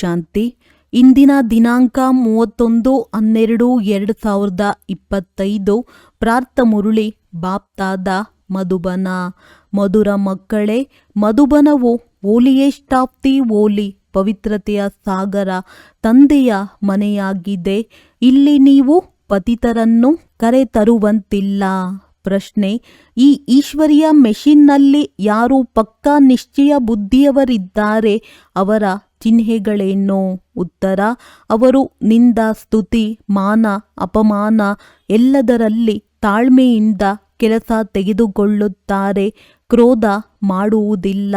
ಶಾಂತಿ. ಇಂದಿನ ದಿನಾಂಕ ಮೂವತ್ತೊಂದು ಹನ್ನೆರಡು ಎರಡು ಸಾವಿರದ ಇಪ್ಪತ್ತೈದು. ಪ್ರಾರ್ಥ ಮುರುಳಿ, ಬಾಪ್ತಾದ ಮಧುಬನ. ಮಧುರ ಮಕ್ಕಳೇ, ಮಧುಬನವು ಓಲಿಯೇಷ್ಟಾಪ್ತಿ ಓಲಿ ಪವಿತ್ರತೆಯ ಸಾಗರ, ತಂದೆಯ ಮನೆಯಾಗಿದೆ. ಇಲ್ಲಿ ನೀವು ಪತಿತರನ್ನು ಕರೆತರುವಂತಿಲ್ಲ. ಪ್ರಶ್ನೆ, ಈ ಈಶ್ವರಿಯ ಮೆಷಿನ್ನಲ್ಲಿ ಯಾರು ಪಕ್ಕಾ ನಿಶ್ಚಯ ಬುದ್ಧಿಯವರಿದ್ದಾರೆ? ಅವರ ಚಿಹ್ನೆಗಳೇನು? ಉತ್ತರ, ಅವರು ನಿಂದ ಸ್ತುತಿ, ಮಾನ, ಅಪಮಾನ ಎಲ್ಲದರಲ್ಲಿ ತಾಳ್ಮೆಯಿಂದ ಕೆಲಸ ತೆಗೆದುಕೊಳ್ಳುತ್ತಾರೆ, ಕ್ರೋಧ ಮಾಡುವುದಿಲ್ಲ.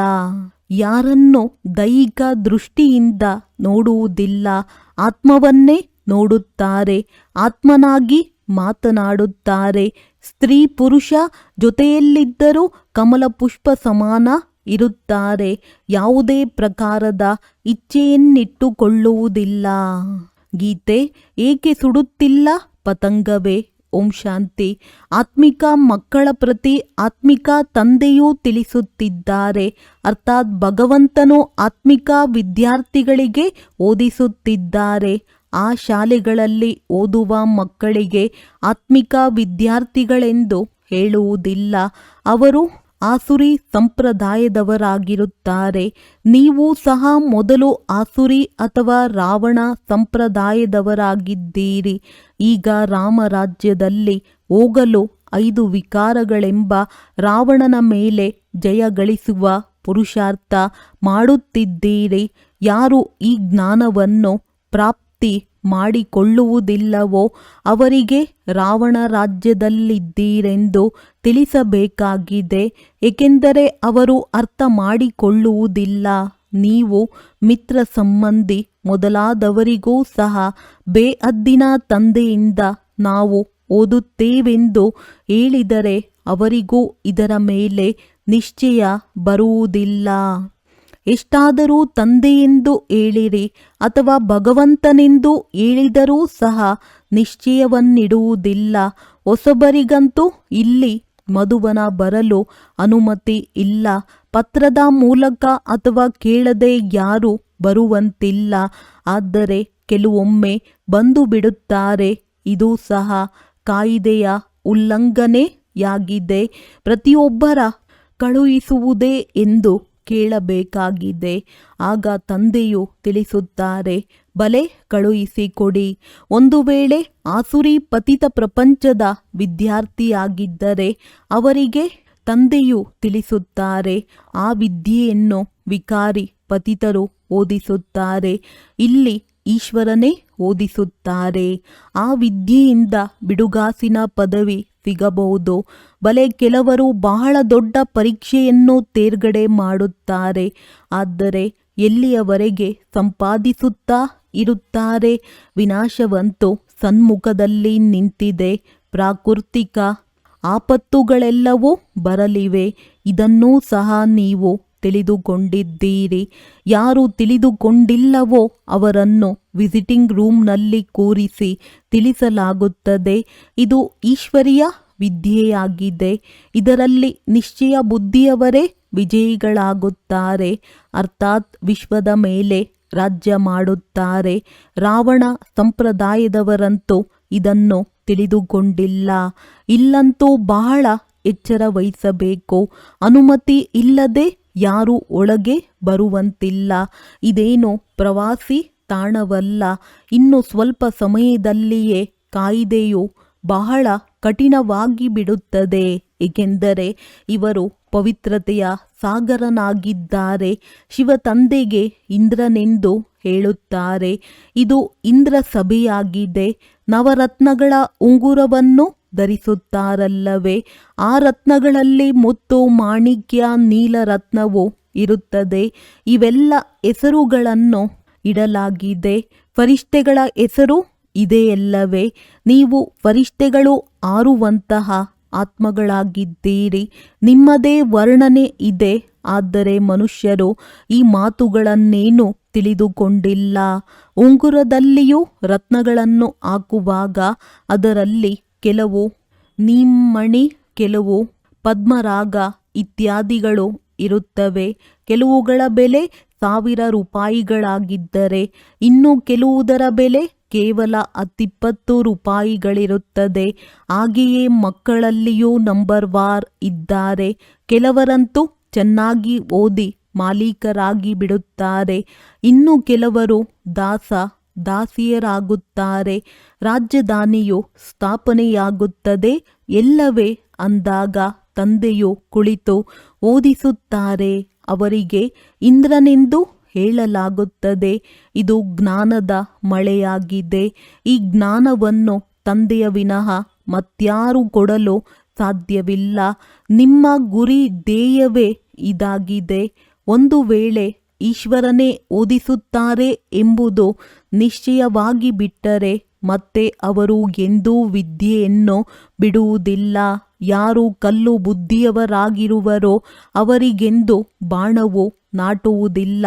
ಯಾರನ್ನು ದೈಹಿಕ ದೃಷ್ಟಿಯಿಂದ ನೋಡುವುದಿಲ್ಲ, ಆತ್ಮವನ್ನೇ ನೋಡುತ್ತಾರೆ, ಆತ್ಮನಾಗಿ ಮಾತನಾಡುತ್ತಾರೆ ಸ್ತ್ರೀ ಪುರುಷ ಜೊತೆಯಲ್ಲಿದ್ದರೂ ಕಮಲ ಪುಷ್ಪ ಸಮಾನ ಇರುತ್ತಾರೆ. ಯಾವುದೇ ಪ್ರಕಾರದ ಇಚ್ಛೆಯನ್ನಿಟ್ಟುಕೊಳ್ಳುವುದಿಲ್ಲ. ಗೀತೆ, ಏಕೆ ಸುಡುತ್ತಿಲ್ಲ? ಪತಂಗವೇ, ಓಂ ಶಾಂತಿ. ಆತ್ಮಿಕ ಮಕ್ಕಳ ಪ್ರತಿ ಆತ್ಮಿಕ ತಂದೆಯೂ ತಿಳಿಸುತ್ತಿದ್ದಾರೆ. ಅರ್ಥಾತ್ ಭಗವಂತನು ಆತ್ಮಿಕ ವಿದ್ಯಾರ್ಥಿಗಳಿಗೆ ಓದಿಸುತ್ತಿದ್ದಾರೆ. ಆ ಶಾಲೆಗಳಲ್ಲಿ ಓದುವ ಮಕ್ಕಳಿಗೆ ಆತ್ಮಿಕ ವಿದ್ಯಾರ್ಥಿಗಳೆಂದು ಹೇಳುವುದಿಲ್ಲ. ಅವರು ಆಸುರಿ ಸಂಪ್ರದಾಯದವರಾಗಿರುತ್ತಾರೆ. ನೀವು ಸಹ ಮೊದಲು ಆಸುರಿ ಅಥವಾ ರಾವಣ ಸಂಪ್ರದಾಯದವರಾಗಿದ್ದೀರಿ. ಈಗ ರಾಮರಾಜ್ಯದಲ್ಲಿ ಹೋಗಲು ಐದು ವಿಕಾರಗಳೆಂಬ ರಾವಣನ ಮೇಲೆ ಜಯ ಗಳಿಸುವ ಪುರುಷಾರ್ಥ ಮಾಡುತ್ತಿದ್ದೀರಿ. ಯಾರು ಈ ಜ್ಞಾನವನ್ನು ಪ್ರಾಪ್ತಿ ಮಾಡಿಕೊಳ್ಳುವುದಿಲ್ಲವೋ ಅವರಿಗೆ ರಾವಣ ರಾಜ್ಯದಲ್ಲಿದ್ದೀರೆಂದು ತಿಳಿಸಬೇಕಾಗಿದೆ, ಏಕೆಂದರೆ ಅವರು ಅರ್ಥ ಮಾಡಿಕೊಳ್ಳುವುದಿಲ್ಲ. ನೀವು ಮಿತ್ರ ಸಂಬಂಧಿ ಮೊದಲಾದವರಿಗೂ ಸಹ ಬೇಅದ್ದಿನ ತಂದೆಯಿಂದ ನಾವು ಓದುತ್ತೇವೆಂದು ಹೇಳಿದರೆ ಅವರಿಗೂ ಇದರ ಮೇಲೆ ನಿಶ್ಚಯ ಬರುವುದಿಲ್ಲ. ಎಷ್ಟಾದರೂ ತಂದೆಯೆಂದು ಹೇಳಿರಿ ಅಥವಾ ಭಗವಂತನೆಂದು ಹೇಳಿದರೂ ಸಹ ನಿಶ್ಚಯವನ್ನಿಡುವುದಿಲ್ಲ. ಹೊಸಬರಿಗಂತೂ ಇಲ್ಲಿ ಮಧುವನ ಬರಲು ಅನುಮತಿ ಇಲ್ಲ. ಪತ್ರದ ಮೂಲಕ ಅಥವಾ ಕೇಳದೆ ಯಾರೂ ಬರುವಂತಿಲ್ಲ. ಆದರೆ ಕೆಲವೊಮ್ಮೆ ಬಂದು ಬಿಡುತ್ತಾರೆ. ಇದು ಸಹ ಕಾಯಿದೆಯ ಉಲ್ಲಂಘನೆಯಾಗಿದೆ. ಪ್ರತಿಯೊಬ್ಬರ ಕಳುಹಿಸುವುದೇ ಎಂದು ಕೇಳಬೇಕಾಗಿದೆ. ಆಗ ತಂದೆಯು ತಿಳಿಸುತ್ತಾರೆ, ಬಲೆ ಕಳುಹಿಸಿಕೊಡಿ ಒಂದು ವೇಳೆ ಆಸುರಿ ಪತಿತ ಪ್ರಪಂಚದ ವಿದ್ಯಾರ್ಥಿಯಾಗಿದ್ದರೆ ಅವರಿಗೆ ತಂದೆಯು ತಿಳಿಸುತ್ತಾರೆ. ಆ ವಿದ್ಯೆಯನ್ನು ವಿಕಾರಿ ಪತಿತರು ಓದಿಸುತ್ತಾರೆ. ಇಲ್ಲಿ ಈಶ್ವರನೇ ಓದಿಸುತ್ತಾರೆ. ಆ ವಿದ್ಯೆಯಿಂದ ಬಿಡುಗಾಸಿನ ಪದವಿ ಸಿಗಬಹುದು. ಬಲೆ ಕೆಲವರು ಬಹಳ ದೊಡ್ಡ ಪರೀಕ್ಷೆಯನ್ನು ತೇರ್ಗಡೆ ಮಾಡುತ್ತಾರೆ. ಆದರೆ ಎಲ್ಲಿಯವರೆಗೆ ಸಂಪಾದಿಸುತ್ತಾ ಇರುತ್ತಾರೆ? ವಿನಾಶವಂತೂ ಸನ್ಮುಖದಲ್ಲಿ ನಿಂತಿದೆ. ಪ್ರಾಕೃತಿಕ ಆಪತ್ತುಗಳೆಲ್ಲವೂ ಬರಲಿವೆ. ಇದನ್ನೂ ಸಹ ನೀವು ತಿಳಿದುಕೊಂಡಿದ್ದೀರಿ. ಯಾರು ತಿಳಿದುಕೊಂಡಿಲ್ಲವೋ ಅವರನ್ನು ವಿಸಿಟಿಂಗ್ ರೂಮ್ನಲ್ಲಿ ಕೂರಿಸಿ ತಿಳಿಸಲಾಗುತ್ತದೆ. ಇದು ಈಶ್ವರಿಯ ವಿದ್ಯೆಯಾಗಿದೆ. ಇದರಲ್ಲಿ ನಿಶ್ಚಯ ಬುದ್ಧಿಯವರೇ ವಿಜಯಿಗಳಾಗುತ್ತಾರೆ. ಅರ್ಥಾತ್ ವಿಶ್ವದ ಮೇಲೆ ರಾಜ್ಯ ಮಾಡುತ್ತಾರೆ. ರಾವಣ ಸಂಪ್ರದಾಯದವರಂತೂ ಇದನ್ನು ತಿಳಿದುಕೊಂಡಿಲ್ಲ. ಇಲ್ಲಂತೂ ಬಹಳ ಎಚ್ಚರ ವಹಿಸಬೇಕು. ಅನುಮತಿ ಇಲ್ಲದೆ ಯಾರೂ ಒಳಗೆ ಬರುವಂತಿಲ್ಲ. ಇದೇನು ಪ್ರವಾಸಿ ತಾಣವಲ್ಲ. ಇನ್ನು ಸ್ವಲ್ಪ ಸಮಯದಲ್ಲಿಯೇ ಕಾಯಿದೆಯು ಬಹಳ ಕಠಿಣವಾಗಿ ಬಿಡುತ್ತದೆ. ಏಕೆಂದರೆ ಇವರು ಪವಿತ್ರತೆಯ ಸಾಗರನಾಗಿದ್ದಾರೆ. ಶಿವ ತಂದೆಗೆ ಇಂದ್ರನೆಂದು ಹೇಳುತ್ತಾರೆ. ಇದು ಇಂದ್ರ ಸಭೆಯಾಗಿದೆ. ನವರತ್ನಗಳ ಉಂಗುರವನ್ನು ಧರಿಸುತ್ತಾರಲ್ಲವೇ? ಆ ರತ್ನಗಳಲ್ಲಿ ಮುತ್ತು, ಮಾಣಿಕ್ಯ, ನೀಲರತ್ನವು ಇರುತ್ತದೆ. ಇವೆಲ್ಲ ಹೆಸರುಗಳನ್ನು ಇಡಲಾಗಿದೆ. ಫರಿಷ್ಠೆಗಳ ಹೆಸರು ಇದೆಯಲ್ಲವೇ ನೀವು ಫರಿಷ್ಠೆಗಳು ಆರುವಂತಹ ಆತ್ಮಗಳಾಗಿದ್ದೀರಿ. ನಿಮ್ಮದೇ ವರ್ಣನೆ ಇದೆ. ಆದರೆ ಮನುಷ್ಯರು ಈ ಮಾತುಗಳನ್ನೇನು ತಿಳಿದುಕೊಂಡಿಲ್ಲ. ಉಂಗುರದಲ್ಲಿಯೂ ರತ್ನಗಳನ್ನು ಹಾಕುವಾಗ ಅದರಲ್ಲಿ ಕೆಲವು ನಿಮ್ಮಣಿ, ಕೆಲವು ಪದ್ಮರಾಗ ಇತ್ಯಾದಿಗಳು ಇರುತ್ತವೆ. ಕೆಲವುಗಳ ಬೆಲೆ ಸಾವಿರ ರೂಪಾಯಿಗಳಾಗಿದ್ದರೆ ಇನ್ನು ಕೆಲವುದರ ಬೆಲೆ ಕೇವಲ ಹತ್ತಿಪ್ಪತ್ತು ರೂಪಾಯಿಗಳಿರುತ್ತದೆ. ಹಾಗೆಯೇ ಮಕ್ಕಳಲ್ಲಿಯೂ ನಂಬರ್ ವಾರ್ ಇದ್ದಾರೆ. ಕೆಲವರಂತೂ ಚೆನ್ನಾಗಿ ಓದಿ ಮಾಲೀಕರಾಗಿ ಬಿಡುತ್ತಾರೆ. ಇನ್ನು ಕೆಲವರು ದಾಸ, ದಾಸಿಯರಾಗುತ್ತಾರೆ. ರಾಜಧಾನಿಯು ಸ್ಥಾಪನೆಯಾಗುತ್ತದೆ. ಎಲ್ಲವೇ ಅಂದಾಗ ತಂದೆಯು ಕುಳಿತು ಓದಿಸುತ್ತಾರೆ. ಅವರಿಗೆ ಇಂದ್ರನೆಂದು ಹೇಳಲಾಗುತ್ತದೆ, ಇದು ಜ್ಞಾನದ ಮಳೆಯಾಗಿದೆ. ಈ ಜ್ಞಾನವನ್ನು ತಂದೆಯ ವಿನಃ ಮತ್ಯಾರು ಕೊಡಲು ಸಾಧ್ಯವಿಲ್ಲ. ನಿಮ್ಮ ಗುರಿ ಧ್ಯೇಯವೇ ಇದಾಗಿದೆ. ಒಂದು ವೇಳೆ ಈಶ್ವರನೇ ಓದಿಸುತ್ತಾರೆ ಎಂಬುದು ನಿಶ್ಚಯವಾಗಿ ಬಿಟ್ಟರೆ ಮತ್ತೆ ಅವರು ಎಂದೂ ವಿದ್ಯೆಯನ್ನು ಬಿಡುವುದಿಲ್ಲ. ಯಾರು ಕಲ್ಲು ಬುದ್ಧಿಯವರಾಗಿರುವರೋ ಅವರಿಗೆಂದು ಬಾಣವು ನಾಟುವುದಿಲ್ಲ.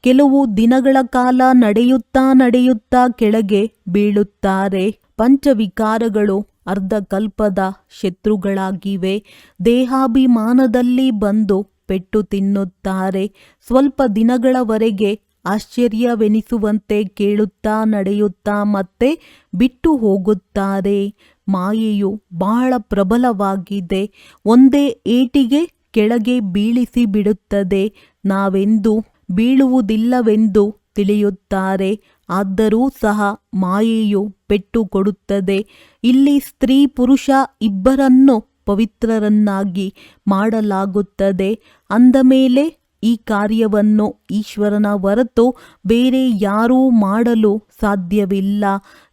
ಕೆಲವು ದಿನಗಳ ಕಾಲ ನಡೆಯುತ್ತಾ ನಡೆಯುತ್ತಾ ಕೆಳಗೆ ಬೀಳುತ್ತಾರೆ. ಪಂಚವಿಕಾರಗಳು ಅರ್ಧಕಲ್ಪದ ಶತ್ರುಗಳಾಗಿವೆ. ದೇಹಾಭಿಮಾನದಲ್ಲಿ ಬಂದು ಪೆಟ್ಟು ತಿನ್ನುತ್ತಾರೆ. ಸ್ವಲ್ಪ ದಿನಗಳವರೆಗೆ ಆಶ್ಚರ್ಯವೆನಿಸುವಂತೆ ಕೇಳುತ್ತಾ ನಡೆಯುತ್ತಾ ಮತ್ತೆ ಬಿಟ್ಟು ಹೋಗುತ್ತಾರೆ. ಮಾಯೆಯು ಬಹಳ ಪ್ರಬಲವಾಗಿದೆ. ಒಂದೇ ಏಟಿಗೆ ಕೆಳಗೆ ಬೀಳಿಸಿ ಬಿಡುತ್ತದೆ ನಾವೆಂದು ಬೀಳುವುದಿಲ್ಲವೆಂದು ತಿಳಿಯುತ್ತಾರೆ. ಆದರೂ ಸಹ ಮಾಯೆಯು ಪೆಟ್ಟು ಕೊಡುತ್ತದೆ ಇಲ್ಲಿ ಸ್ತ್ರೀ ಪುರುಷ ಇಬ್ಬರನ್ನು ಪವಿತ್ರರನ್ನಾಗಿ ಮಾಡಲಾಗುತ್ತದೆ. ಅಂದ ಮೇಲೆ ಈ ಕಾರ್ಯವನ್ನು ಈಶ್ವರನ ಹೊರತು ಬೇರೆ ಯಾರೂ ಮಾಡಲು ಸಾಧ್ಯವಿಲ್ಲ.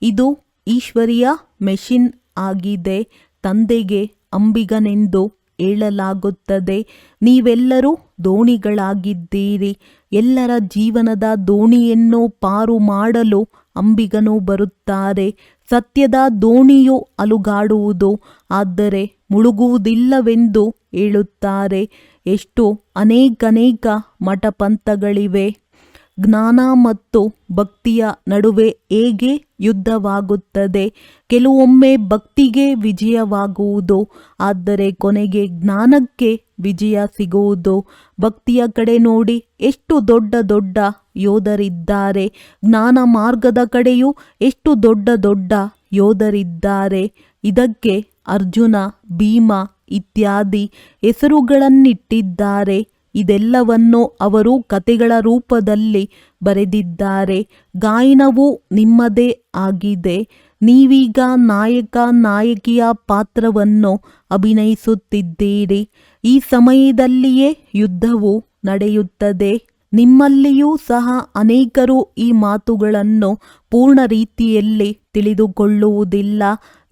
ಇದು ಈಶ್ವರಿಯ ಮೆಷಿನ್ ಆಗಿದೆ. ತಂದೆಗೆ ಅಂಬಿಗನೆಂದು ಹೇಳಲಾಗುತ್ತದೆ. ನೀವೆಲ್ಲರೂ ದೋಣಿಗಳಾಗಿದ್ದೀರಿ. ಎಲ್ಲರ ಜೀವನದ ದೋಣಿಯನ್ನು ಪಾರು ಮಾಡಲು ಅಂಬಿಗನು ಬರುತ್ತಾರೆ. ಸತ್ಯದ ದೋಣಿಯು ಅಲುಗಾಡುವುದು, ಆದರೆ ಮುಳುಗುವುದಿಲ್ಲವೆಂದು ಹೇಳುತ್ತಾರೆ. ಎಷ್ಟು ಅನೇಕನೇಕ ಮಠಪಂಥಗಳಿವೆ. ಜ್ಞಾನ ಮತ್ತು ಭಕ್ತಿಯ ನಡುವೆ ಹೇಗೆ ಯುದ್ಧವಾಗುತ್ತದೆ? ಕೆಲವೊಮ್ಮೆ ಭಕ್ತಿಗೆ ವಿಜಯವಾಗುವುದು, ಆದರೆ ಕೊನೆಗೆ ಜ್ಞಾನಕ್ಕೆ ವಿಜಯ ಸಿಗುವುದು. ಭಕ್ತಿಯ ಕಡೆ ನೋಡಿ, ಎಷ್ಟು ದೊಡ್ಡ ದೊಡ್ಡ ಯೋಧರಿದ್ದಾರೆ. ಜ್ಞಾನ ಮಾರ್ಗದ ಕಡೆಯೂ ಎಷ್ಟು ದೊಡ್ಡ ದೊಡ್ಡ ಯೋಧರಿದ್ದಾರೆ. ಇದಕ್ಕೆ ಅರ್ಜುನ, ಭೀಮ ಇತ್ಯಾದಿ ಹೆಸರುಗಳನ್ನಿಟ್ಟಿದ್ದಾರೆ. ಇದೆಲ್ಲವನ್ನು ಅವರು ಕತೆಗಳ ರೂಪದಲ್ಲಿ ಬರೆದಿದ್ದಾರೆ. ಗಾಯನವು ನಿಮ್ಮದೇ ಆಗಿದೆ. ನೀವೀಗ ನಾಯಕ, ನಾಯಕಿಯ ಪಾತ್ರವನ್ನು ಅಭಿನಯಿಸುತ್ತಿದ್ದೀರಿ. ಈ ಸಮಯದಲ್ಲಿಯೇ ಯುದ್ಧವು ನಡೆಯುತ್ತದೆ. ನಿಮ್ಮಲ್ಲಿಯೂ ಸಹ ಅನೇಕರು ಈ ಮಾತುಗಳನ್ನು ಪೂರ್ಣ ರೀತಿಯಲ್ಲಿ ತಿಳಿದುಕೊಳ್ಳುವುದಿಲ್ಲ.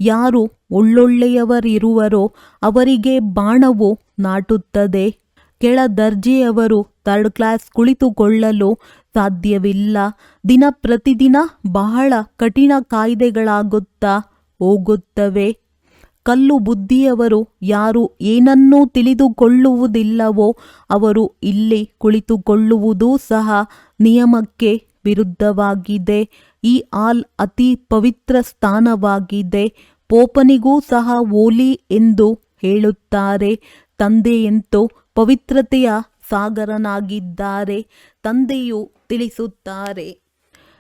ಯಾರು ಒಳ್ಳೊಳ್ಳೆಯವರಿರುವರೋ ಅವರಿಗೆ ಬಾಣವು ನಾಟುತ್ತದೆ. ಕೆಳ ದರ್ಜೆಯವರು ಥರ್ಡ್ ಕ್ಲಾಸ್ ಕುಳಿತುಕೊಳ್ಳಲು ಸಾಧ್ಯವಿಲ್ಲ. ದಿನ ಪ್ರತಿದಿನ ಬಹಳ ಕಠಿಣ ಕಾಯ್ದೆಗಳಾಗುತ್ತಾ ಹೋಗುತ್ತವೆ. ಕಲ್ಲು ಬುದ್ಧಿಯವರು ಯಾರು ಏನನ್ನೂ ತಿಳಿದುಕೊಳ್ಳುವುದಿಲ್ಲವೋ ಅವರು ಇಲ್ಲಿ ಕುಳಿತುಕೊಳ್ಳುವುದೂ ಸಹ ನಿಯಮಕ್ಕೆ ವಿರುದ್ಧವಾಗಿದೆ. ಈ ಆಲ್ ಅತಿ ಪವಿತ್ರ ಸ್ಥಾನವಾಗಿದೆ. ಪೋಪನಿಗೂ ಸಹ ಓಲಿ ಎಂದು ಹೇಳುತ್ತಾರೆ. ತಂದೆಯಂತೂ ಪವಿತ್ರತೆಯ ಸಾಗರನಾಗಿದ್ದಾರೆ, ತಂದೆಯು ತಿಳಿಸುತ್ತಾರೆ,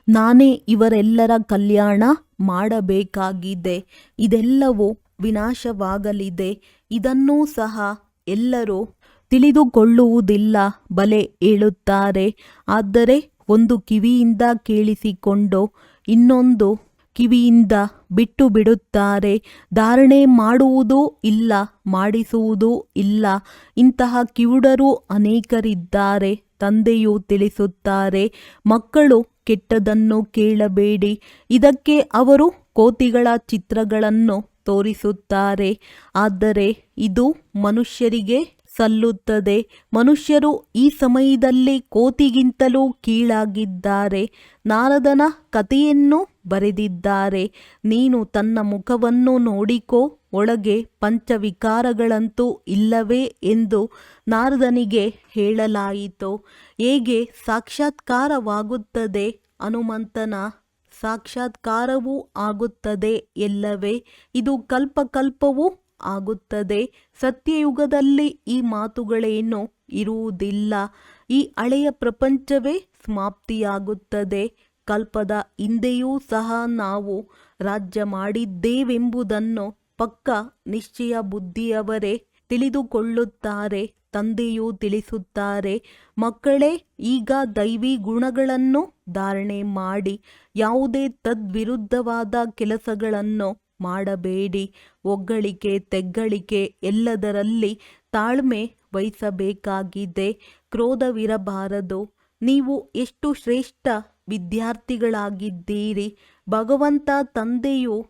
ನಾನೇ ಇವರೆಲ್ಲರ ಕಲ್ಯಾಣ ಮಾಡಬೇಕಾಗಿದೆ, ಇದೆಲ್ಲವೂ ವಿನಾಶವಾಗಲಿದೆ, ಇದನ್ನೂ ಸಹ ಎಲ್ಲರೂ ತಿಳಿದುಕೊಳ್ಳುವುದಿಲ್ಲ ಬಲೆ ಹೇಳುತ್ತಾರೆ ಆದರೆ ಒಂದು ಕಿವಿಯಿಂದ ಕೇಳಿಸಿಕೊಂಡು ಇನ್ನೊಂದು ಕಿವಿಯಿಂದ ಬಿಟ್ಟು ಬಿಡುತ್ತಾರೆ ಧಾರಣೆ ಮಾಡುವುದೂ ಇಲ್ಲ, ಮಾಡಿಸುವುದೂ ಇಲ್ಲ. ಇಂತಹ ಕಿವುಡರು ಅನೇಕರಿದ್ದಾರೆ, ತಂದೆಯು ತಿಳಿಸುತ್ತಾರೆ. ಮಕ್ಕಳು ಕೆಟ್ಟದನ್ನು ಕೇಳಬೇಡಿ. ಇದಕ್ಕೆ ಅವರು ಕೋತಿಗಳ ಚಿತ್ರಗಳನ್ನು ತೋರಿಸುತ್ತಾರೆ. ಆದರೆ ಇದು ಮನುಷ್ಯರಿಗೆ ಸಲ್ಲುತ್ತದೆ. ಮನುಷ್ಯರು ಈ ಸಮಯದಲ್ಲಿ ಕೋತಿಗಿಂತಲೂ ಕೀಳಾಗಿದ್ದಾರೆ. ನಾರದನ ಕಥೆಯನ್ನು ಬರೆದಿದ್ದಾರೆ. ನೀನು ತನ್ನ ಮುಖವನ್ನು ನೋಡಿಕೋ, ಒಳಗೆ ಪಂಚವಿಕಾರಗಳಂತೂ ಇಲ್ಲವೇ ಎಂದು ನಾರದನಿಗೆ ಹೇಳಲಾಯಿತು. ಹೇಗೆ? ಸಾಕ್ಷಾತ್ಕಾರವಾಗುತ್ತದೆ, ಹನುಮಂತನ ಸಾಕ್ಷಾತ್ಕಾರವೂ ಆಗುತ್ತದೆ ಎಲ್ಲವೇ? ಇದು ಕಲ್ಪಕಲ್ಪವೂ ಆಗುತ್ತದೆ. ಸತ್ಯಯುಗದಲ್ಲಿ ಈ ಮಾತುಗಳೇನು ಇರುವುದಿಲ್ಲ. ಈ ಹಳೆಯ ಪ್ರಪಂಚವೇ ಸಮಾಪ್ತಿಯಾಗುತ್ತದೆ. ಕಲ್ಪದ ಹಿಂದೆಯೂ ಸಹ ನಾವು ರಾಜ್ಯ ಮಾಡಿದ್ದೇವೆಂಬುದನ್ನು ಪಕ್ಕ ನಿಶ್ಚಯ ಬುದ್ಧಿಯವರೇ ತಿಳಿದುಕೊಳ್ಳುತ್ತಾರೆ, ತಂದೆಯು ತಿಳಿಸುತ್ತಾರೆ. ಮಕ್ಕಳೇ, ಈಗ ದೈವಿ ಗುಣಗಳನ್ನು ಧಾರಣೆ ಮಾಡಿ, ಯಾವುದೇ ತದ್ವಿರುದ್ಧವಾದ ಕೆಲಸಗಳನ್ನು ಮಾಡಬೇಡಿ. ಒಗ್ಗಳಿಕೆ, ತೆಗ್ಗಳಿಕೆ ಎಲ್ಲದರಲ್ಲಿ ತಾಳ್ಮೆ ವಹಿಸಬೇಕಾಗಿದೆ. ಕ್ರೋಧವಿರಬಾರದು. ನೀವು ಎಷ್ಟು ಶ್ರೇಷ್ಠ ವಿದ್ಯಾರ್ಥಿಗಳಾಗಿದ್ದೀರಿ. ಭಗವಂತ ತಂದೆಯು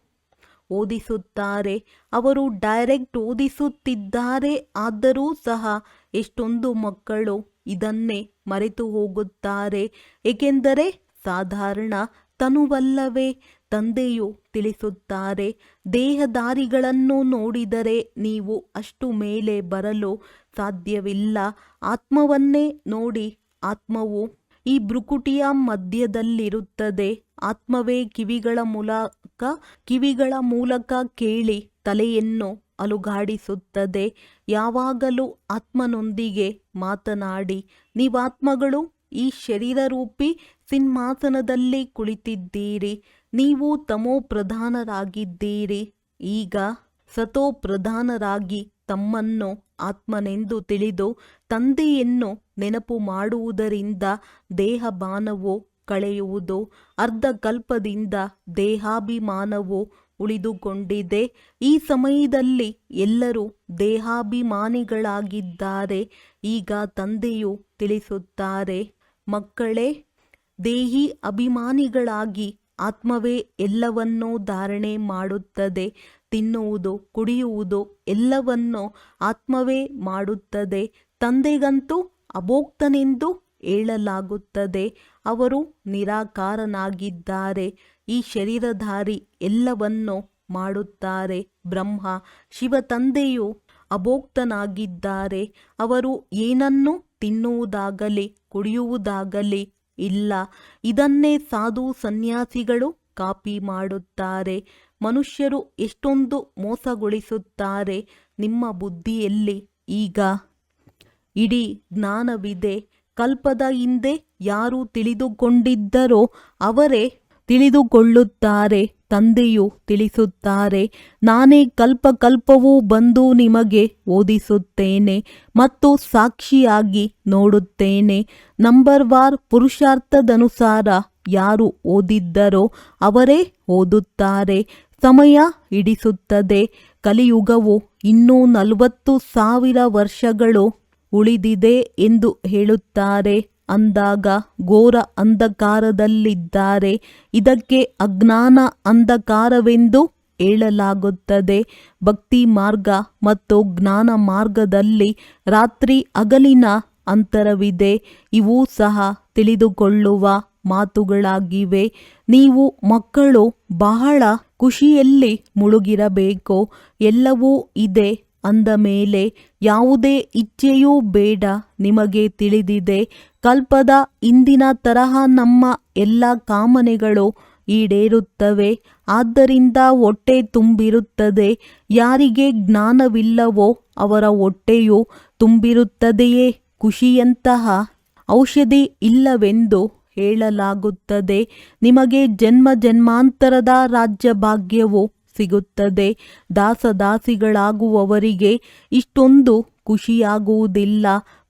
ಓದಿಸುತ್ತಾರೆ. ಅವರು ಡೈರೆಕ್ಟ್ ಓದಿಸುತ್ತಿದ್ದಾರೆ. ಆದರೂ ಸಹ ಎಷ್ಟೊಂದು ಮಕ್ಕಳು ಇದನ್ನೇ ಮರೆತು ಹೋಗುತ್ತಾರೆ ಏಕೆಂದರೆ ಸಾಧಾರಣ ತನುವಲ್ಲವೇ. ತಂದೆಯು ತಿಳಿಸುತ್ತಾರೆ, ದೇಹದಾರಿಗಳನ್ನು ನೋಡಿದರೆ ನೀವು ಅಷ್ಟು ಮೇಲೆ ಬರಲು ಸಾಧ್ಯವಿಲ್ಲ. ಆತ್ಮವನ್ನೇ ನೋಡಿ ಆತ್ಮವು ಈ ಭ್ರುಕುಟಿಯ ಮಧ್ಯದಲ್ಲಿರುತ್ತದೆ. ಆತ್ಮವೇ ಕಿವಿಗಳ ಮೂಲಕ ಕಿವಿಗಳ ಮೂಲಕ ಕೇಳಿ ತಲೆಯನ್ನು ಅಲುಗಾಡಿಸುತ್ತದೆ. ಯಾವಾಗಲೂ ಆತ್ಮನೊಂದಿಗೆ ಮಾತನಾಡಿ, ನೀವಾತ್ಮಗಳು ಈ ಶರೀರರೂಪಿ ಸಿಂಹಾಸನದಲ್ಲಿ ಕುಳಿತಿದ್ದೀರಿ. ನೀವು ತಮೋ ಪ್ರಧಾನರಾಗಿದ್ದೀರಿ, ಈಗ ಸತೋ ಪ್ರಧಾನರಾಗಿ ತಮ್ಮನ್ನು ಆತ್ಮನೆಂದು ತಿಳಿದು ತಂದೆಯನ್ನು ನೆನಪು ಮಾಡುವುದರಿಂದ ದೇಹಬಾನವು ಕಳೆಯುವುದು ಅರ್ಧಕಲ್ಪದಿಂದ ದೇಹಾಭಿಮಾನವು ಉಳಿದುಕೊಂಡಿದೆ. ಈ ಸಮಯದಲ್ಲಿ ಎಲ್ಲರೂ ದೇಹಾಭಿಮಾನಿಗಳಾಗಿದ್ದಾರೆ, ಈಗ ತಂದೆಯು ತಿಳಿಸುತ್ತಾರೆ. ಮಕ್ಕಳೇ, ದೇಹಿ ಅಭಿಮಾನಿಗಳಾಗಿ ಆತ್ಮವೇ ಎಲ್ಲವನ್ನೂ ಧಾರಣೆ ಮಾಡುತ್ತದೆ, ತಿನ್ನುವುದು ಕುಡಿಯುವುದು ಎಲ್ಲವನ್ನೂ ಆತ್ಮವೇ ಮಾಡುತ್ತದೆ. ತಂದೆಗಂತೂ ಅಭೋಕ್ತನೆಂದು ಹೇಳಲಾಗುತ್ತದೆ, ಅವರು ನಿರಾಕಾರನಾಗಿದ್ದಾರೆ, ಈ ಶರೀರಧಾರಿ ಎಲ್ಲವನ್ನೂ ಮಾಡುತ್ತಾರೆ. ಬ್ರಹ್ಮ ಶಿವ ತಂದೆಯು ಅಭೋಕ್ತನಾಗಿದ್ದಾರೆ, ಅವರು ಏನನ್ನು ತಿನ್ನುವುದಾಗಲಿ ಕುಡಿಯುವುದಾಗಲಿ ಇಲ್ಲ. ಇದನ್ನೇ ಸಾಧು ಸನ್ಯಾಸಿಗಳು ಕಾಪಿ ಮಾಡುತ್ತಾರೆ. ಮನುಷ್ಯರು ಎಷ್ಟೊಂದು ಮೋಸಗೊಳಿಸುತ್ತಾರೆ. ನಿಮ್ಮ ಬುದ್ಧಿಯಲ್ಲಿ ಈಗ. ಇಡೀ ಜ್ಞಾನವಿದೆ. ಕಲ್ಪದ ಹಿಂದೆ ಯಾರು ತಿಳಿದುಕೊಂಡಿದ್ದರೋ ಅವರೇ ತಿಳಿದುಕೊಳ್ಳುತ್ತಾರೆ, ತಂದೆಯು ತಿಳಿಸುತ್ತಾರೆ, ನಾನೇ ಕಲ್ಪ ಕಲ್ಪವೂ ಬಂದು ನಿಮಗೆ ಓದಿಸುತ್ತೇನೆ ಮತ್ತು ಸಾಕ್ಷಿಯಾಗಿ ನೋಡುತ್ತೇನೆ. ನಂಬರ್ ವಾರ್ ಪುರುಷಾರ್ಥದನುಸಾರ ಯಾರು ಓದಿದ್ದರೋ ಅವರೇ ಓದುತ್ತಾರೆ. ಸಮಯ ಹಿಡಿಸುತ್ತದೆ. ಕಲಿಯುಗವು ಇನ್ನೂ ನಲವತ್ತು ಸಾವಿರ ವರ್ಷಗಳು ಉಳಿದಿದೆ ಎಂದು ಹೇಳುತ್ತಾರೆ. ಅಂದಾಗ ಘೋರ ಅಂಧಕಾರದಲ್ಲಿದ್ದಾರೆ. ಇದಕ್ಕೆ ಅಜ್ಞಾನ ಅಂಧಕಾರವೆಂದು ಹೇಳಲಾಗುತ್ತದೆ. ಭಕ್ತಿ ಮಾರ್ಗ ಮತ್ತು ಜ್ಞಾನ ಮಾರ್ಗದಲ್ಲಿ ರಾತ್ರಿ ಹಗಲಿನ ಅಂತರವಿದೆ. ಇವು ಸಹ ತಿಳಿದುಕೊಳ್ಳುವ ಮಾತುಗಳಾಗಿವೆ. ನೀವು ಮಕ್ಕಳು ಬಹಳ ಖುಷಿಯಲ್ಲಿ ಮುಳುಗಿರಬೇಕು. ಎಲ್ಲವೂ ಇದೆ ಅಂದ ಮೇಲೆ, ಯಾವುದೇ ಇಚ್ಛೆಯೂ ಬೇಡ ನಿಮಗೆ ತಿಳಿದಿದೆ. ಕಲ್ಪದ ಇಂದಿನ ತರಹ ನಮ್ಮ ಎಲ್ಲ ಕಾಮನೆಗಳು ಈಡೇರುತ್ತವೆ. ಆದ್ದರಿಂದ ಹೊಟ್ಟೆ ತುಂಬಿರುತ್ತದೆ. ಯಾರಿಗೆ ಜ್ಞಾನವಿಲ್ಲವೋ ಅವರ ಹೊಟ್ಟೆಯು ತುಂಬಿರುತ್ತದೆಯೇ? ಖುಷಿಯಂತಹ ಔಷಧಿ ಇಲ್ಲವೆಂದು ಹೇಳಲಾಗುತ್ತದೆ. ನಿಮಗೆ ಜನ್ಮ ಜನ್ಮಾಂತರದ ರಾಜ್ಯ ಭಾಗ್ಯವು ಸಿಗುತ್ತದೆ. ದಾಸದಾಸಿಗಳಾಗುವವರಿಗೆ ಇಷ್ಟೊಂದು ಖುಷಿಯಾಗುವುದಿಲ್ಲ.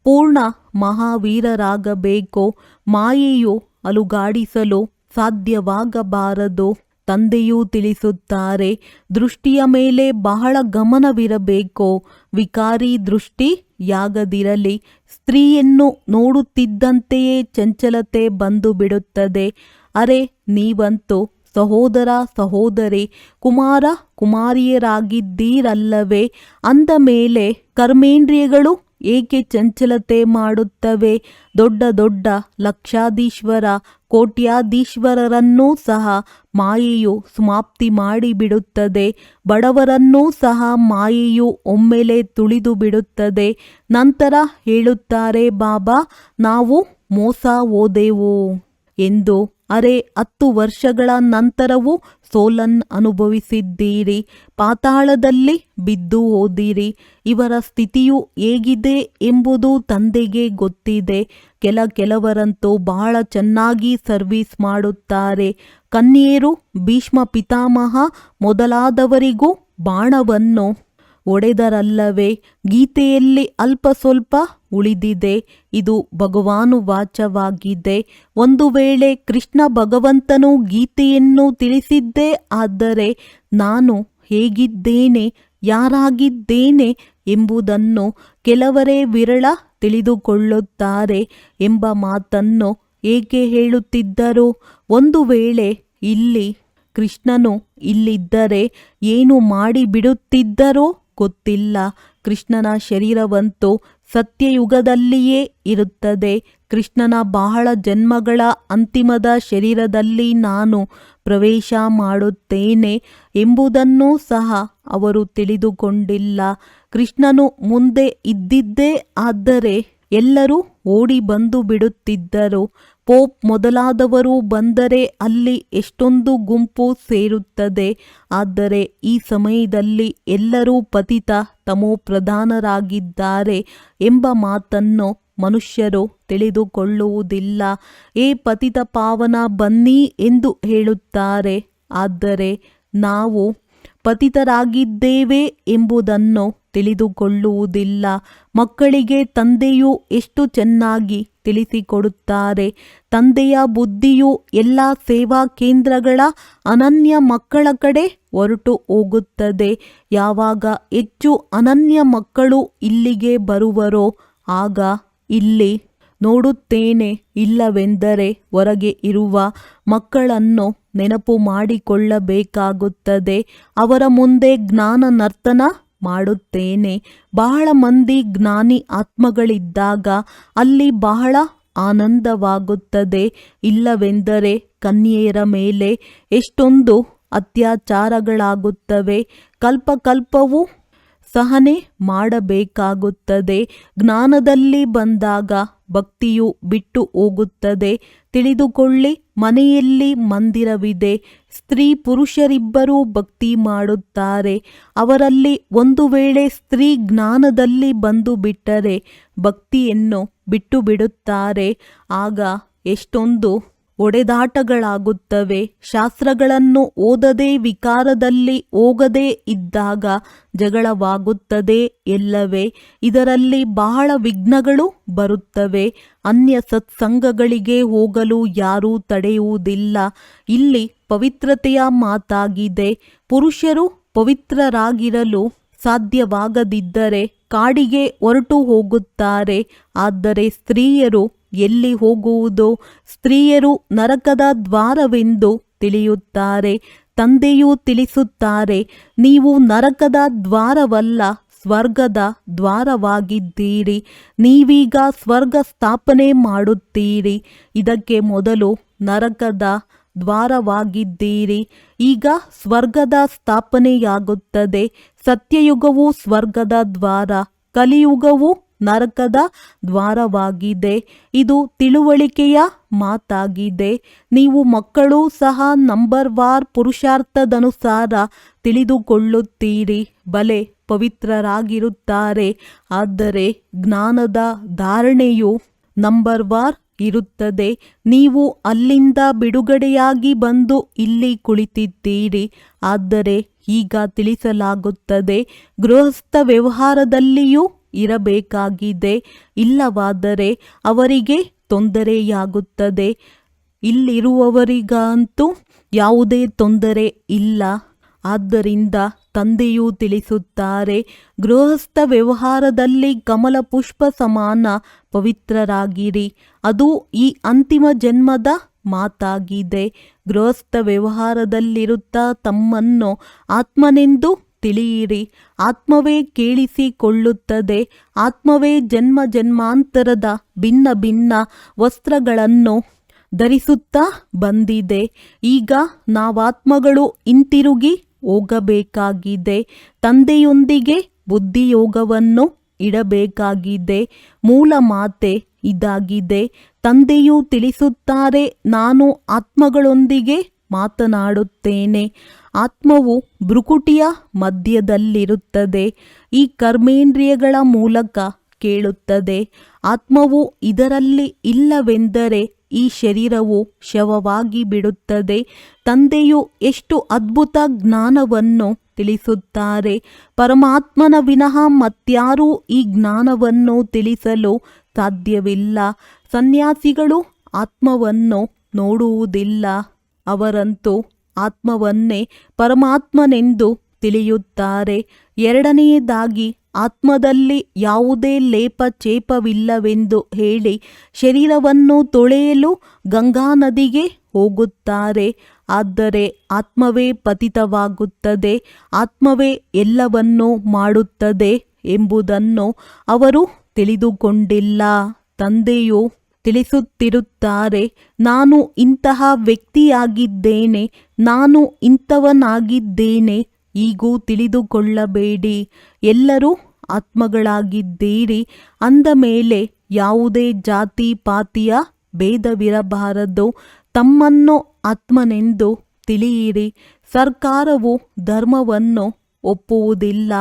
ಪೂರ್ಣ ಮಹಾವೀರರಾಗಬೇಕೋ, ಮಾಯೆಯು ಅಲುಗಾಡಿಸಲು, ಸಾಧ್ಯವಾಗಬಾರದು ತಂದೆಯೂ ತಿಳಿಸುತ್ತಾರೆ, ದೃಷ್ಟಿಯ ಮೇಲೆ ಬಹಳ ಗಮನವಿರಬೇಕೋ, ವಿಕಾರಿ ದೃಷ್ಟಿ ಯಾಗದಿರಲಿ, ಸ್ತ್ರೀಯನ್ನು ನೋಡುತ್ತಿದ್ದಂತೆಯೇ ಚಂಚಲತೆ ಬಂದು ಬಿಡುತ್ತದೆ ಅರೆ, ನೀವಂತೂ ಸಹೋದರ ಸಹೋದರಿ, ಕುಮಾರ ಕುಮಾರಿಯರಾಗಿದ್ದೀರಲ್ಲವೇ, ಅಂದ ಮೇಲೆ ಕರ್ಮೇಂದ್ರಿಯಗಳು ಏಕೆ ಚಂಚಲತೆ ಮಾಡುತ್ತವೆ? ದೊಡ್ಡ ದೊಡ್ಡ ಲಕ್ಷಾಧೀಶ್ವರ, ಕೋಟ್ಯಾಧೀಶ್ವರರನ್ನೂ ಸಹ ಮಾಯೆಯು ಸಮಾಪ್ತಿ ಮಾಡಿಬಿಡುತ್ತದೆ. ಬಡವರನ್ನೂ ಸಹ ಮಾಯೆಯು ಒಮ್ಮೆಲೆ ತುಳಿದು ಬಿಡುತ್ತದೆ. ನಂತರ ಹೇಳುತ್ತಾರೆ, ಬಾಬಾ, ನಾವು ಮೋಸ ಓದೆವು ಎಂದು ಅರೆ ಹತ್ತು ವರ್ಷಗಳ ನಂತರವೂ ಸೋಲನ್ ಅನುಭವಿಸಿದ್ದೀರಿ. ಪಾತಾಳದಲ್ಲಿ ಬಿದ್ದು ಹೋದಿರಿ. ಇವರ ಸ್ಥಿತಿಯು ಹೇಗಿದೆ ಎಂಬುದು ತಂದೆಗೆ ಗೊತ್ತಿದೆ. ಕೆಲ ಕೆಲವರಂತೂ ಬಹಳ ಚೆನ್ನಾಗಿ ಸರ್ವಿಸ್ ಮಾಡುತ್ತಾರೆ. ಕನ್ಯರು ಭೀಷ್ಮ ಪಿತಾಮಹ ಮೊದಲಾದವರಿಗೂ ಬಾಣವನ್ನು ಒಡೆದರಲ್ಲವೇ? ಗೀತೆಯಲ್ಲಿ ಅಲ್ಪ ಸ್ವಲ್ಪ ಉಳಿದಿದೆ. ಇದು ಭಗವಾನು ವಾಚವಾಗಿದೆ ಒಂದು ವೇಳೆ ಕೃಷ್ಣ ಭಗವಂತನು ಗೀತೆಯನ್ನು ತಿಳಿಸಿದ್ದೇ ಆದರೆ ನಾನು ಹೇಗಿದ್ದೇನೆ, ಯಾರಾಗಿದ್ದೇನೆ ಎಂಬುದನ್ನು ಕೆಲವರೇ ವಿರಳ ತಿಳಿದುಕೊಳ್ಳುತ್ತಾರೆ ಎಂಬ ಮಾತನ್ನು ಏಕೆ ಹೇಳುತ್ತಿದ್ದರು? ಒಂದು ವೇಳೆ ಇಲ್ಲಿ ಕೃಷ್ಣನು ಇಲ್ಲಿದ್ದರೆ ಏನು ಮಾಡಿಬಿಡುತ್ತಿದ್ದರೋ? ಗೊತ್ತಿಲ್ಲ. ಕೃಷ್ಣನ ಶರೀರವಂತೂ ಸತ್ಯಯುಗದಲ್ಲಿಯೇ ಇರುತ್ತದೆ. ಕೃಷ್ಣನ ಬಹಳ ಜನ್ಮಗಳ ಅಂತಿಮದ ಶರೀರದಲ್ಲಿ ನಾನು ಪ್ರವೇಶ ಮಾಡುತ್ತೇನೆ ಎಂಬುದನ್ನೂ ಸಹ ಅವರು ತಿಳಿದುಕೊಂಡಿಲ್ಲ. ಕೃಷ್ಣನು ಮುಂದೆ ಇದ್ದಿದ್ದೇ ಆದರೆ ಎಲ್ಲರೂ ಓಡಿ ಬಂದು ಬಿಡುತ್ತಿದ್ದರು. ಪೋಪ್ ಮೊದಲಾದವರು ಬಂದರೆ ಅಲ್ಲಿ ಎಷ್ಟೊಂದು ಗುಂಪು ಸೇರುತ್ತದೆ. ಆದರೆ ಈ ಸಮಯದಲ್ಲಿ ಎಲ್ಲರೂ ಪತಿತ ತಮೋ ಪ್ರಧಾನರಾಗಿದ್ದಾರೆ ಎಂಬ ಮಾತನ್ನು ಮನುಷ್ಯರು ತಿಳಿದುಕೊಳ್ಳುವುದಿಲ್ಲ. ಏ ಪತಿತ ಪಾವನ, ಬನ್ನಿ ಎಂದು ಹೇಳುತ್ತಾರೆ. ಆದರೆ ನಾವು ಪತಿತರಾಗಿದ್ದೇವೆ ಎಂಬುದನ್ನು ತಿಳಿದುಕೊಳ್ಳುವುದಿಲ್ಲ. ಮಕ್ಕಳಿಗೆ ತಂದೆಯು ಎಷ್ಟು ಚೆನ್ನಾಗಿ ತಿಳಿಸಿಕೊಡುತ್ತಾರೆ. ತಂದೆಯ ಬುದ್ಧಿಯು ಎಲ್ಲ ಸೇವಾ ಕೇಂದ್ರಗಳ ಅನನ್ಯ ಮಕ್ಕಳ ಕಡೆ ಹೊರಟು ಹೋಗುತ್ತದೆ. ಯಾವಾಗ ಹೆಚ್ಚು ಅನನ್ಯ ಮಕ್ಕಳು ಇಲ್ಲಿಗೆ ಬರುವರೋ ಆಗ ಇಲ್ಲಿ ನೋಡುತ್ತೇನೆ. ಇಲ್ಲವೆಂದರೆ ಹೊರಗೆ ಇರುವ ಮಕ್ಕಳನ್ನು ನೆನಪು ಮಾಡಿಕೊಳ್ಳಬೇಕಾಗುತ್ತದೆ. ಅವರ ಮುಂದೆ ಜ್ಞಾನ ನರ್ತನ ಮಾಡುತ್ತೇನೆ. ಬಹಳ ಮಂದಿ ಜ್ಞಾನಿ ಆತ್ಮಗಳಿದ್ದಾಗ ಅಲ್ಲಿ ಬಹಳ ಆನಂದವಾಗುತ್ತದೆ. ಇಲ್ಲವೆಂದರೆ ಕನ್ಯೆಯರ ಮೇಲೆ ಎಷ್ಟೊಂದು ಅತ್ಯಾಚಾರಗಳಾಗುತ್ತವೆ. ಕಲ್ಪಕಲ್ಪವೂ ಸಹನೆ ಮಾಡಬೇಕಾಗುತ್ತದೆ. ಜ್ಞಾನದಲ್ಲಿ ಬಂದಾಗ ಭಕ್ತಿಯು ಬಿಟ್ಟು ಹೋಗುತ್ತದೆ. ತಿಳಿದುಕೊಳ್ಳಿ, ಮನೆಯಲ್ಲಿ ಮಂದಿರವಿದೆ. ಸ್ತ್ರೀ ಪುರುಷರಿಬ್ಬರೂ ಭಕ್ತಿ ಮಾಡುತ್ತಾರೆ. ಅವರಲ್ಲಿ ಒಂದು ವೇಳೆ ಸ್ತ್ರೀ ಜ್ಞಾನದಲ್ಲಿ ಬಂದು ಬಿಟ್ಟರೆ ಭಕ್ತಿಯನ್ನು ಬಿಟ್ಟು ಬಿಡುತ್ತಾರೆ. ಆಗ ಎಷ್ಟೊಂದು ಒಡೆದಾಟಗಳಾಗುತ್ತವೆ. ಶಾಸ್ತ್ರಗಳನ್ನು ಓದದೆ ವಿಕಾರದಲ್ಲಿ ಹೋಗದೇ ಇದ್ದಾಗ ಜಗಳವಾಗುತ್ತದೆ ಎಲ್ಲವೇ. ಇದರಲ್ಲಿ ಬಹಳ ವಿಘ್ನಗಳು ಬರುತ್ತವೆ. ಅನ್ಯ ಸತ್ಸಂಗಗಳಿಗೆ ಹೋಗಲು ಯಾರೂ ತಡೆಯುವುದಿಲ್ಲ. ಇಲ್ಲಿ ಪವಿತ್ರತೆಯ ಮಾತಾಗಿದೆ. ಪುರುಷರು ಪವಿತ್ರರಾಗಿರಲು ಸಾಧ್ಯವಾಗದಿದ್ದರೆ ಕಾಡಿಗೆ ಹೊರಟು ಹೋಗುತ್ತಾರೆ. ಆದರೆ ಸ್ತ್ರೀಯರು ಎಲ್ಲಿ ಹೋಗುವುದೋ? ಸ್ತ್ರೀಯರು ನರಕದ ದ್ವಾರವೆಂದು ತಿಳಿಯುತ್ತಾರೆ, ತಂದೆಯು ತಿಳಿಸುತ್ತಾರೆ, ನೀವು ನರಕದ ದ್ವಾರವಲ್ಲ, ಸ್ವರ್ಗದ ದ್ವಾರವಾಗಿದ್ದೀರಿ, ನೀವೀಗ ಸ್ವರ್ಗ ಸ್ಥಾಪನೆ ಮಾಡುತ್ತೀರಿ. ಇದಕ್ಕೆ ಮೊದಲು ನರಕದ ದ್ವಾರವಾಗಿದ್ದೀರಿ, ಈಗ ಸ್ವರ್ಗದ ಸ್ಥಾಪನೆಯಾಗುತ್ತದೆ. ಸತ್ಯಯುಗವು ಸ್ವರ್ಗದ ದ್ವಾರ, ಕಲಿಯುಗವು ನರಕದ ದ್ವಾರವಾಗಿದೆ. ಇದು ತಿಳುವಳಿಕೆಯ ಮಾತಾಗಿದೆ. ನೀವು ಮಕ್ಕಳು ಸಹ ನಂಬರ್ ವಾರ್ ಪುರುಷಾರ್ಥದನುಸಾರ ತಿಳಿದುಕೊಳ್ಳುತ್ತೀರಿ. ಬಲೆ ಪವಿತ್ರರಾಗಿರುತ್ತಾರೆ. ಆದರೆ ಜ್ಞಾನದ ಧಾರಣೆಯು ನಂಬರ್ ವಾರ್ ಇರುತ್ತದೆ. ನೀವು ಅಲ್ಲಿಂದ ಬಿಡುಗಡೆಯಾಗಿ ಬಂದು ಇಲ್ಲಿ ಕುಳಿತಿದ್ದೀರಿ. ಆದರೆ ಈಗ ತಿಳಿಸಲಾಗುತ್ತದೆ. ಗೃಹಸ್ಥ ವ್ಯವಹಾರದಲ್ಲಿಯೂ ಇರಬೇಕಾಗಿದೆ. ಇಲ್ಲವಾದರೆ ಅವರಿಗೆ ತೊಂದರೆಯಾಗುತ್ತದೆ. ಇಲ್ಲಿರುವವರಿಗಂತೂ ಯಾವುದೇ ತೊಂದರೆ ಇಲ್ಲ. ಆದ್ದರಿಂದ ತಂದೆಯೂ ತಿಳಿಸುತ್ತಾರೆ, ಗೃಹಸ್ಥ ವ್ಯವಹಾರದಲ್ಲಿ ಕಮಲ ಪುಷ್ಪ ಸಮಾನ ಪವಿತ್ರರಾಗಿರಿ. ಅದು ಈ ಅಂತಿಮ ಜನ್ಮದ ಮಾತಾಗಿದೆ. ಗೃಹಸ್ಥ ವ್ಯವಹಾರದಲ್ಲಿರುತ್ತಾ ತಮ್ಮನ್ನು ಆತ್ಮನೆಂದು ತಿಳಿಯಿರಿ. ಆತ್ಮವೇ ಕೇಳಿಸಿಕೊಳ್ಳುತ್ತದೆ. ಆತ್ಮವೇ ಜನ್ಮ ಜನ್ಮಾಂತರದ ಭಿನ್ನ ಭಿನ್ನ ವಸ್ತ್ರಗಳನ್ನು ಧರಿಸುತ್ತಾ ಬಂದಿದೆ. ಈಗ ನಾವಾತ್ಮಗಳು ಹಿಂತಿರುಗಿ ಹೋಗಬೇಕಾಗಿದೆ. ತಂದೆಯೊಂದಿಗೆ ಬುದ್ಧಿಯೋಗವನ್ನು ಇಡಬೇಕಾಗಿದೆ. ಮೂಲ ಮಾತೆ ಇದಾಗಿದೆ. ತಂದೆಯು ತಿಳಿಸುತ್ತಾರೆ, ನಾನು ಆತ್ಮಗಳೊಂದಿಗೆ ಮಾತನಾಡುತ್ತೇನೆ. ಆತ್ಮವು ಭ್ರುಕುಟಿಯ ಮಧ್ಯದಲ್ಲಿರುತ್ತದೆ. ಈ ಕರ್ಮೇಂದ್ರಿಯಗಳ ಮೂಲಕ ಕೇಳುತ್ತದೆ. ಆತ್ಮವು ಇದರಲ್ಲಿ ಇಲ್ಲವೆಂದರೆ ಈ ಶರೀರವು ಶವವಾಗಿ ಬಿಡುತ್ತದೆ. ತಂದೆಯು ಎಷ್ಟು ಅದ್ಭುತ ಜ್ಞಾನವನ್ನು ತಿಳಿಸುತ್ತಾರೆ. ಪರಮಾತ್ಮನ ವಿನಃ ಮತ್ಯಾರೂ ಈ ಜ್ಞಾನವನ್ನು ತಿಳಿಸಲು ಸಾಧ್ಯವಿಲ್ಲ. ಸನ್ಯಾಸಿಗಳು ಆತ್ಮವನ್ನು ನೋಡುವುದಿಲ್ಲ. ಅವರಂತೂ ಆತ್ಮವನ್ನೇ ಪರಮಾತ್ಮನೆಂದು ತಿಳಿಯುತ್ತಾರೆ. ಎರಡನೆಯದಾಗಿ, ಆತ್ಮದಲ್ಲಿ ಯಾವುದೇ ಲೇಪ ಚೇಪವಿಲ್ಲವೆಂದು ಹೇಳಿ ಶರೀರವನ್ನು ತೊಳೆಯಲು ಗಂಗಾ ನದಿಗೆ ಹೋಗುತ್ತಾರೆ. ಆದರೆ ಆತ್ಮವೇ ಪತಿತವಾಗುತ್ತದೆ. ಆತ್ಮವೇ ಎಲ್ಲವನ್ನೂ ಮಾಡುತ್ತದೆ ಎಂಬುದನ್ನು ಅವರು ತಿಳಿದುಕೊಂಡಿಲ್ಲ. ತಂದೆಯೋ ತಿಳಿಸುತ್ತಿರುತ್ತಾರೆ, ನಾನು ಇಂತಹ ವ್ಯಕ್ತಿಯಾಗಿದ್ದೇನೆ, ನಾನು ಇಂಥವನಾಗಿದ್ದೇನೆ, ಈಗೂ ತಿಳಿದುಕೊಳ್ಳಬೇಡಿ. ಎಲ್ಲರೂ ಆತ್ಮಗಳಾಗಿದ್ದೀರಿ. ಅಂದ ಮೇಲೆ ಯಾವುದೇ ಜಾತಿ, ಪಾತಿಯ ಭೇದವಿರಬಾರದು. ತಮ್ಮನ್ನು ಆತ್ಮನೆಂದು ತಿಳಿಯಿರಿ. ಸರ್ಕಾರವು ಧರ್ಮವನ್ನು ಒಪ್ಪುವುದಿಲ್ಲ.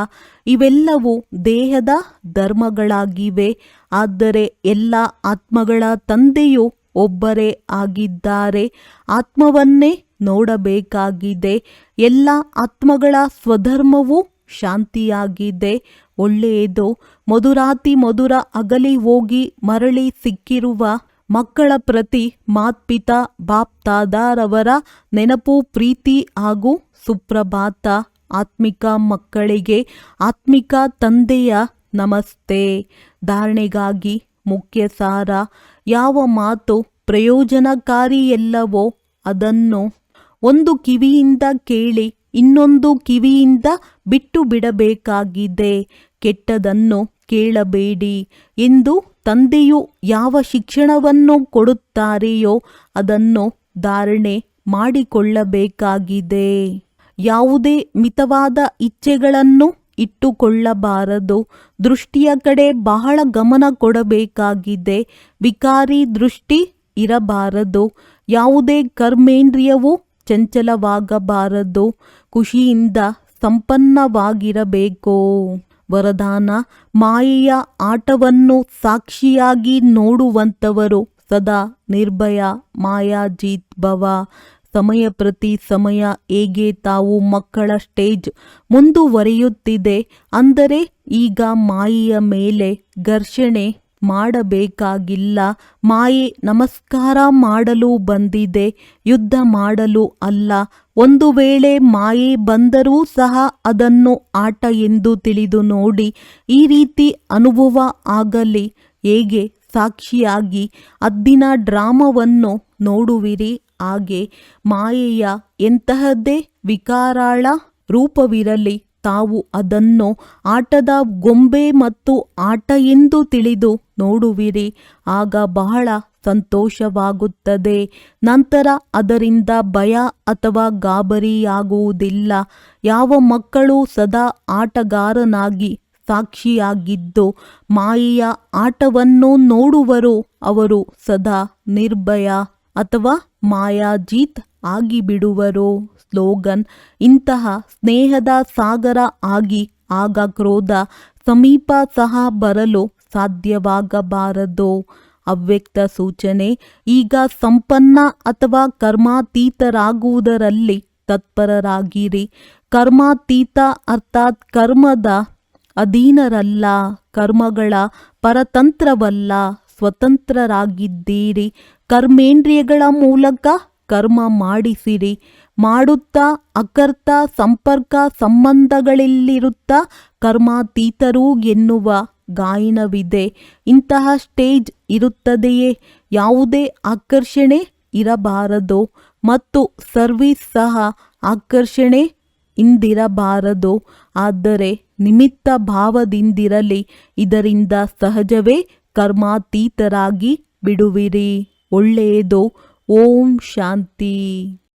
ಇವೆಲ್ಲವೂ ದೇಹದ ಧರ್ಮಗಳಾಗಿವೆ. ಆದರೆ ಎಲ್ಲ ಆತ್ಮಗಳ ತಂದೆಯು ಒಬ್ಬರೇ ಆಗಿದ್ದಾರೆ. ಆತ್ಮವನ್ನೇ ನೋಡಬೇಕಾಗಿದೆ. ಎಲ್ಲ ಆತ್ಮಗಳ ಸ್ವಧರ್ಮವು ಶಾಂತಿಯಾಗಿದೆ. ಒಳ್ಳೆಯದು. ಮಧುರಾತಿ ಮಧುರ ಅಗಲಿ ಹೋಗಿ ಮರಳಿ ಸಿಕ್ಕಿರುವ ಮಕ್ಕಳ ಪ್ರತಿ ಮಾತ್ಪಿತ, ಬಾಪ್ತಾದಾರವರ ನೆನಪು, ಪ್ರೀತಿ ಹಾಗೂ ಸುಪ್ರಭಾತ. ಆತ್ಮಿಕ ಮಕ್ಕಳಿಗೆ ಆತ್ಮಿಕ ತಂದೆಯ ನಮಸ್ತೆ. ಧಾರಣೆಗಾಗಿ ಮುಖ್ಯ ಸಾರ ಯಾವ ಮಾತು ಪ್ರಯೋಜನಕಾರಿಯಲ್ಲವೋ ಅದನ್ನು ಒಂದು ಕಿವಿಯಿಂದ ಕೇಳಿ ಇನ್ನೊಂದು ಕಿವಿಯಿಂದ ಬಿಟ್ಟು ಬಿಡಬೇಕಾಗಿದೆ. ಕೆಟ್ಟದನ್ನು ಕೇಳಬೇಡಿ. ಎಂದು ತಂದೆಯು ಯಾವ ಶಿಕ್ಷಣವನ್ನು ಕೊಡುತ್ತಾರೆಯೋ ಅದನ್ನು ಧಾರಣೆ ಮಾಡಿಕೊಳ್ಳಬೇಕಾಗಿದೆ. ಯಾವುದೇ ಮಿತವಾದ ಇಚ್ಛೆಗಳನ್ನು ಇಟ್ಟುಕೊಳ್ಳಬಾರದು. ದೃಷ್ಟಿಯ ಕಡೆ ಬಹಳ ಗಮನ ಕೊಡಬೇಕಾಗಿದೆ. ವಿಕಾರಿ ದೃಷ್ಟಿ ಇರಬಾರದು. ಯಾವುದೇ ಕರ್ಮೇಂದ್ರಿಯವು ಚಂಚಲವಾಗಬಾರದು. ಖುಷಿಯಿಂದ ಸಂಪನ್ನವಾಗಿರಬೇಕು. ವರದಾನ, ಮಾಯೆಯ ಆಟವನ್ನು ಸಾಕ್ಷಿಯಾಗಿ ನೋಡುವಂಥವರು ಸದಾ ನಿರ್ಭಯ ಮಾಯಾಜೀತ್ ಭವ. ಸಮಯ ಪ್ರತಿ ಸಮಯ ಹೇಗೆ ತಾವು ಮಕ್ಕಳ ಸ್ಟೇಜ್ ಮುಂದುವರಿಯುತ್ತಿದೆ ಅಂದರೆ ಈಗ ಮಾಯೆಯ ಮೇಲೆ ಘರ್ಷಣೆ ಮಾಡಬೇಕಾಗಿಲ್ಲ. ಮಾಯೆ, ನಮಸ್ಕಾರ ಮಾಡಲು ಬಂದಿದೆ, ಯುದ್ಧ ಮಾಡಲು ಅಲ್ಲ. ಒಂದು ವೇಳೆ ಮಾಯೆ ಬಂದರೂ ಸಹ ಅದನ್ನು ಆಟ ಎಂದು ತಿಳಿದು ನೋಡಿ ಈ ರೀತಿ ಅನುಭವ ಆಗಲಿ. ಹೇಗೆ? ಸಾಕ್ಷಿಯಾಗಿ ಅದ್ದಿನ ಡ್ರಾಮವನ್ನು ನೋಡುವಿರಿ. ಹಾಗೆ ಮಾಯೆಯ ಎಂತಹದ್ದೇ ವಿಕಾರಾಳ ರೂಪವಿರಲಿ, ತಾವು ಅದನ್ನು ಆಟದ ಗೊಂಬೆ ಮತ್ತು ಆಟ ಎಂದು ತಿಳಿದು ನೋಡುವಿರಿ. ಆಗ ಬಹಳ ಸಂತೋಷವಾಗುತ್ತದೆ. ನಂತರ ಅದರಿಂದ ಭಯ ಅಥವಾ ಗಾಬರಿಯಾಗುವುದಿಲ್ಲ. ಯಾವ ಮಕ್ಕಳು ಸದಾ ಆಟಗಾರನಾಗಿ ಸಾಕ್ಷಿಯಾಗಿದ್ದು, ಮಾಯೆಯ ಆಟವನ್ನು ನೋಡುವರು, ಅವರು ಸದಾ ನಿರ್ಭಯ ಅಥವಾ ಮಾಯಾಜೀತ್ ಆಗಿಬಿಡುವರೋ? ಸ್ಲೋಗನ್, ಇಂತಹ ಸ್ನೇಹದ ಸಾಗರ ಆಗಿ, ಆಗ ಕ್ರೋಧ, ಸಮೀಪ ಸಹ ಬರಲು ಸಾಧ್ಯವಾಗಬಾರದು? ಅವ್ಯಕ್ತ ಸೂಚನೆ, ಈಗ ಸಂಪನ್ನ ಅಥವಾ ಕರ್ಮಾತೀತರಾಗುವುದರಲ್ಲಿ ತತ್ಪರರಾಗಿರಿ. ಕರ್ಮಾತೀತ ಅರ್ಥಾತ್ ಕರ್ಮದ ಅಧೀನರಲ್ಲ, ಕರ್ಮಗಳ ಪರತಂತ್ರವಲ್ಲ. ಸ್ವತಂತ್ರರಾಗಿದ್ದೀರಿ. ಕರ್ಮೇಂದ್ರಿಯಗಳ ಮೂಲಕ ಕರ್ಮ ಮಾಡಿಸಿರಿ. ಮಾಡುತ್ತಾ, ಅಕರ್ತ, ಸಂಪರ್ಕ ಸಂಬಂಧಗಳಲ್ಲಿರುತ್ತಾ ಕರ್ಮಾತೀತರು ಎನ್ನುವ ಗಾಯನವಿದೆ. ಇಂತಹ ಸ್ಟೇಜ್ ಇರುತ್ತದೆಯೇ? ಯಾವುದೇ ಆಕರ್ಷಣೆ ಇರಬಾರದು? ಮತ್ತು ಸರ್ವಿಸ್ ಸಹ ಆಕರ್ಷಣೆ ಇಂದಿರಬಾರದು? ಆದರೆ ನಿಮಿತ್ತ ಭಾವದಿಂದಿರಲಿ. ಇದರಿಂದ ಸಹಜವೇ ಕರ್ಮಾತೀತರಾಗಿ ಬಿಡುವಿರಿ ಒಳ್ಳೆಯದು. ಓಂ ಶಾಂತಿ.